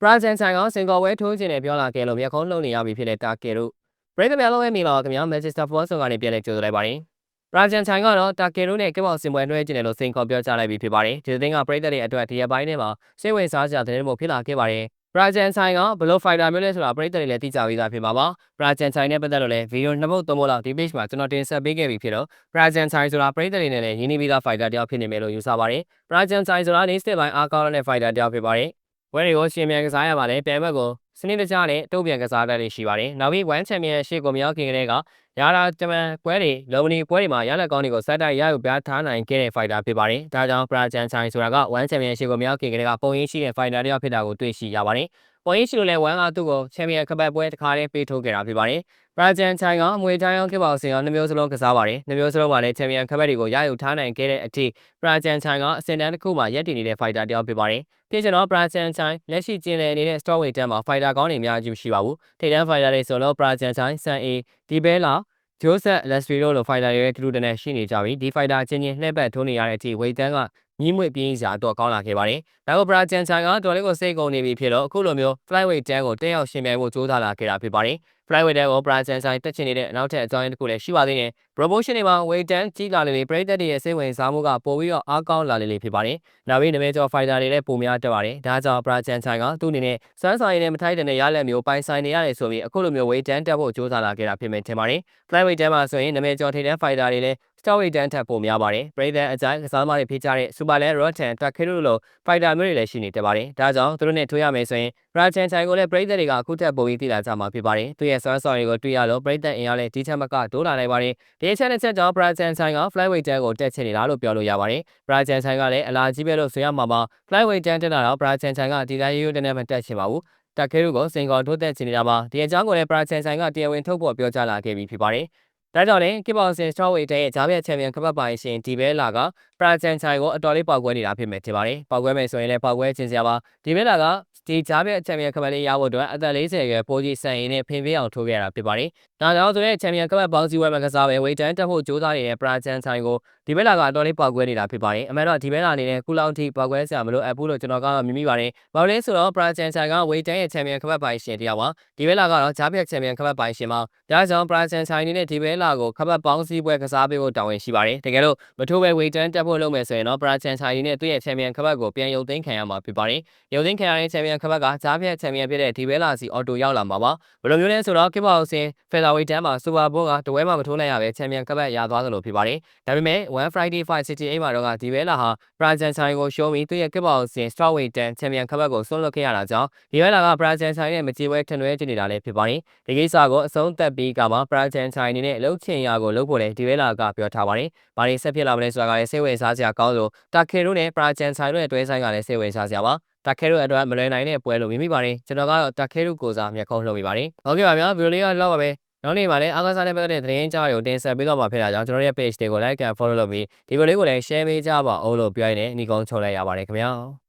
ပရာဂျန်ဆိုင်ကစင်ကာဝဲထိုးခြင်းနဲ့ပြောလာခဲ့လို့မျက်ခုံးလုံးနေရပြီဖြစ်တဲ့တာကယ်တို့ပရိသတ်များလုံးရဲ့မိလာခင်ဗျာမန်ချက်စတာဖော့ဆုံကနေပြန်လဲကြိုဆိုလိုက်ပါတယ်ပရာဂျန်ဆိုင်ကတော့တာကယ်တို့နဲ့ကက်ဘောက်စင်ပွဲလွှဲခြင်းနဲ့လို့စိန်ခေါ်ပြောကြားလိုက်ပြီးဖြစ်ပါတယ်ဒီသင်းကပရိသတ်တွေအတွက်ဒီရက်ပိုင်းထဲမှာစိတ်ဝင်စားစရာတဲ့မှုဖြစ်လာခဲ့ပါတယ်ပရာဂျန်ဆိုင်ကဘလို့ဖိုက်တာမျိုးလဲဆိုတာပရိသတ်တွေလည်းသိကြပြီးသားဖြစ်ပါပါပရာဂျန်ဆိုင်နဲ့ပတ်သက်လို့လည်းဗီဒီယိုနှစ်ပုတ်သုံးပုတ်လောက်ဒီ page မှာကျွန်တော်တင်ဆက်ပေးခဲ့ပြီးဖြစ်တော့ပရာဂျန်ဆိုင်ဆိုတာပရိသတ်တွေနဲ့လည်းရင်းနှီးပြီးသားဖိုက်တာတယောက်ဖြစ်နေမယ်လို့ယူဆပါတယ်ပရာဂျန်ဆိုင်ဆိုတာနေစတစ်ပိုင်းအားကောင်းတဲ့ဖိုက်တာတယောက်ဖြစ်ပါတယ် ဝဲတွေကိုရှင်မြန်ကစားရပါတယ်ပြန်ဘက်ကိုစနစ်တကျနဲ့တုံ့ပြန်ကစားတတ်တွေရှိပါတယ်နောက်ပြီး1 Championship ကိုမြောက်ခင်ကလေးကရာလာဂျမန်ပွဲတွေလော်မနီပွဲတွေမှာရလက်ကောင်းတွေကိုစက်တိုက်ရယူပြထားနိုင်ခဲ့တဲ့ fighter ဖြစ်ပါတယ်ဒါကြောင့် Prajan Chai ဆိုတာက1 Championship ကိုမြောက်ခင်ကလေးကပုံရင်းရှိတဲ့ fighter တယောက်ဖြစ်တာကိုတွေ့ရှိရပါတယ် ပုံရင်းရှိလို့လဲ1ကသူ့ကို Champion ခပတ်ပွဲတစ်ခါတည်းပေးထုတ်ခဲ့တာဖြစ်ပါတယ်ပရာဂျန်ချိုင်ကအမွေတိုင်းအောင်ခေပေါစင်အောင်နှမျိုးစလုံးကစားပါတယ်နှမျိုးစလုံးမှာလည်းချန်ပီယံခပတ်တွေကိုရယူထားနိုင်ခဲ့တဲ့အထိပရာဂျန်ချိုင်ကအစင်တန်းတစ်ခုမှာရပ်တည်နေတဲ့ဖိုက်တာတယောက်ဖြစ်ပါတယ်ဖြစ်ကျွန်တော်ပရာဂျန်ချိုင်လက်ရှိကျင်းလည်နေတဲ့ store weight တန်းမှာဖိုက်တာကောင်းနေများကြီးမရှိပါဘူးထိပ်တန်းဖိုက်တာတွေဆိုတော့ပရာဂျန်ချိုင်ဆန်အေဒီဘဲလာဂျိုးဆက်လက်စထရီလိုလိုဖိုက်တာတွေရဲ့တူတူတနဲ့ရှိနေကြပြီဒီဖိုက်တာချင်းချင်းလှည့်ပတ်ထိုးနေရတဲ့အထိဝေတန်းက ညီးမွေပြင်းစရာတော့ကောင်းလာခဲ့ပါတယ်။ဒါကပရာဂျန်ချန်ကတော်လေးကိုစိတ်ကုန်နေပြီဖြစ်တော့အခုလိုမျိုး flyweight တန်းကိုတက်ရောက်ရှင်ပြိုင်ဖို့ကြိုးစားလာခဲ့တာဖြစ်ပါတယ်။ flyweight တန်းကိုပရာဂျန်ဆိုင်တက်ချင်နေတဲ့အနောက်ထပ်အကြောင်းရင်းတစ်ခုလည်းရှိပါသေးတယ်။ promotion တွေမှာ weight တန်းကြီးလာလေလေပရိသတ်တွေရဲ့စိတ်ဝင်စားမှုကပိုပြီးတော့အားကောင်းလာလေလေဖြစ်ပါတယ်။နောက်ပြီးနမဲကျော် fighter တွေလည်းပိုများတက်ပါတယ်။ဒါကြောင့်ပရာဂျန်ဆိုင်ကသူ့အနေနဲ့စမ်းဆောင်ရည်နဲ့မထိုက်တဲ့ရလက်မျိုးပိုင်ဆိုင်နေရတယ်ဆိုပြီးအခုလိုမျိုး weight တန်းတက်ဖို့ကြိုးစားလာခဲ့တာဖြစ်မယ်ထင်ပါတယ်။ flyweight တန်းမှာဆိုရင်နမဲကျော်ထိပ်တန်း fighter တွေလည်း Story တန်းထပ်ပိုများပါတယ်ပရိသတ်အကြိုက်ကစားသမားတွေဖြစ်ကြတဲ့ Superland Rotten တက်ခဲတို့လိုဖိုက်တာမျိုးတွေလည်းရှိနေတတ်ပါတယ်ဒါကြောင့်သူတို့နဲ့ထွေးရမယ်ဆိုရင် Rajan Chai ကိုလည်းပရိသတ်တွေကအခုထက်ပိုပြီးသိလာကြမှာဖြစ်ပါတယ်သူရဲ့စွမ်းဆောင်ရည်ကိုတွေ့ရလို့ပရိသတ်အင်အားလည်းဒီချက်မကတိုးလာနိုင်ပါတယ်ဒီအချက်နဲ့ချက်ကြောင့် Rajan Chai က Flyweight တန်းကိုတက်ချင်နေတာလို့ပြောလို့ရပါတယ် Rajan Chai ကလည်းအလားကြီးပဲလို့ဆိုရမှာပါ Flyweight တန်းတက်လာတော့ Rajan Chai ကဒီတိုင်းရိုးရိုးတန်းတန်းမတက်ချင်ပါဘူးတက်ခဲတို့ကိုစင်ကောထိုးသက်ချင်နေတာပါဒီအကြောင်းကိုလည်းပရာချန်ဆိုင်ကတရားဝင်ထုတ်ဖော်ပြောကြားလာခဲ့ပြီးဖြစ်ပါတယ် ဒါကြောင့်လည်းကစ်ဘောင်ဆင်စတော်ဝေးတဲ့ဂျားပြတ်ချန်ပီယံကပတ်ပိုင်ရှင်ဒီဘဲလာကပရာဂျန်ချိုင်ကိုအတော်လေးပေါက်ကွဲနေတာဖြစ်မယ်ထင်ပါတယ်။ပေါက်ကွဲမယ်ဆိုရင်လည်းပေါက်ကွဲခြင်းစရာပါ။ဒီဘဲလာကဒီဂျားပြတ်ချန်ပီယံကပတ်လေးရဖို့အတွက်အသက်40ရွယ်ပိုးကြီးစံရင်နဲ့ဖင်ပေးအောင်ထိုးခဲ့တာဖြစ်ပါတယ်။ဒါကြောင့်ဆိုတဲ့ချန်ပီယံကပတ်ပေါင်းစည်းဝဲမှာကစားပဲဝေတန်းတက်ဖို့ကြိုးစားနေတဲ့ပရာဂျန်ချိုင်ကိုဒီဘဲလာကအတော်လေးပေါက်ကွဲနေတာဖြစ်ပါတယ်။အမှန်တော့ဒီဘဲလာအနေနဲ့ကုလောင်ထိပေါက်ကွဲစရာမလိုအပ်ဘူးလို့ကျွန်တော်ကတော့မြင်မိပါတယ်။ဘာလို့လဲဆိုတော့ပရာဂျန်ချိုင်ကဝေတန်းရဲ့ချန်ပီယံကပတ်ပိုင်ရှင်တယောက်ပါ။ဒီဘဲလာကတော့ဂျားပြတ်ချန်ပီယံကပတ်ပိုင်ရှင်ပါ။ဒါကြောင့်ပရာဂျန်ချိုင်အနေနဲ့ဒီဘဲလာကိုကပတ်ပေါင်းစည်းပွဲကစားပေးဖို့တာဝန်ရှိပါတယ်။တကယ်လို့မထိုးပဲဝေတန်းတက်ဖို့လုပ်မယ်ဆိုရင်တော့ပရာချန်ဆိုင်နဲ့သူ့ရဲ့ချန်ပီယံခပတ်ကိုပြန်ရုပ်သိမ်းခံရမှာဖြစ်ပါတယ်။ရုပ်သိမ်းခံရတဲ့ချန်ပီယံခပတ်ကဂျားဖြတ်ချန်ပီယံဖြစ်တဲ့ဒီဘဲလာစီအော်တိုရောက်လာမှာပါ။ဘယ်လိုမျိုးလဲဆိုတော့ကစ်ဘောက်ဆင်ဖယ်သာဝေးတန်းမှာစူပါဘောကတဝဲမှာမထိုးနိုင်ရပဲချန်ပီယံခပတ်ရသွားသလိုဖြစ်ပါတယ်။ဒါပေမဲ့1 Friday 568မှာတော့ကဒီဘဲလာဟာပရာချန်ဆိုင်ကိုရှုံးပြီးသူ့ရဲ့ကစ်ဘောက်ဆင် Strawweight တန်းချန်ပီယံခပတ်ကိုဆွန့်လွတ်ခဲ့ရတာကြောင့်ဒီဘဲလာကပရာချန်ဆိုင်နဲ့မကြေပွဲထင်လွဲကျနေတာလည်းဖြစ်ပါတယ်။ဒီကိစ္စကိုအဆုံးသတ်ပြီးကမှပရာချန်ဆိုင်အနေနဲ့အလုပ်ချင်ရာကိုလုပ်ဖို့လည်းဒီဘဲလာကပြောထားပါတယ်။ဘာတွေဆက်ဖြစ်လာမလဲဆိုတာကလည်းစိတ်ဝင်စားစရာကောင်းလို့တာခေတို့နဲ့ပရာဂျန်ဆိုင်တို့ရဲ့တွဲဆိုင်ကလည်းစိတ်ဝင်စားစရာပါတာခဲတို့အတွက်မလွယ်နိုင်တဲ့ပွဲလို့မြင်မိပါတယ်ကျွန်တော်ကတော့တာခဲတို့ကိုစားမျက်ခုံးလှုပ်မိပါတယ်ဟုတ်ကဲ့ပါဗျာဗီဒီယိုလေးကတော့ပါပဲနောက်နေ့မှာလည်းအားကစားနဲ့ပတ်သက်တဲ့သတင်းကြားရုံတင်ဆက်ပေးတော့မှာဖြစ်တာကြောင့်ကျွန်တော်ရဲ့ page တွေကို like and follow လုပ်ပြီးဒီဗီဒီယိုလေးကိုလည်း share ပေးကြပါဦးလို့ပြောရင်းနဲ့ညီကုန်းချုပ်လိုက်ရပါတယ်ခင်ဗျာ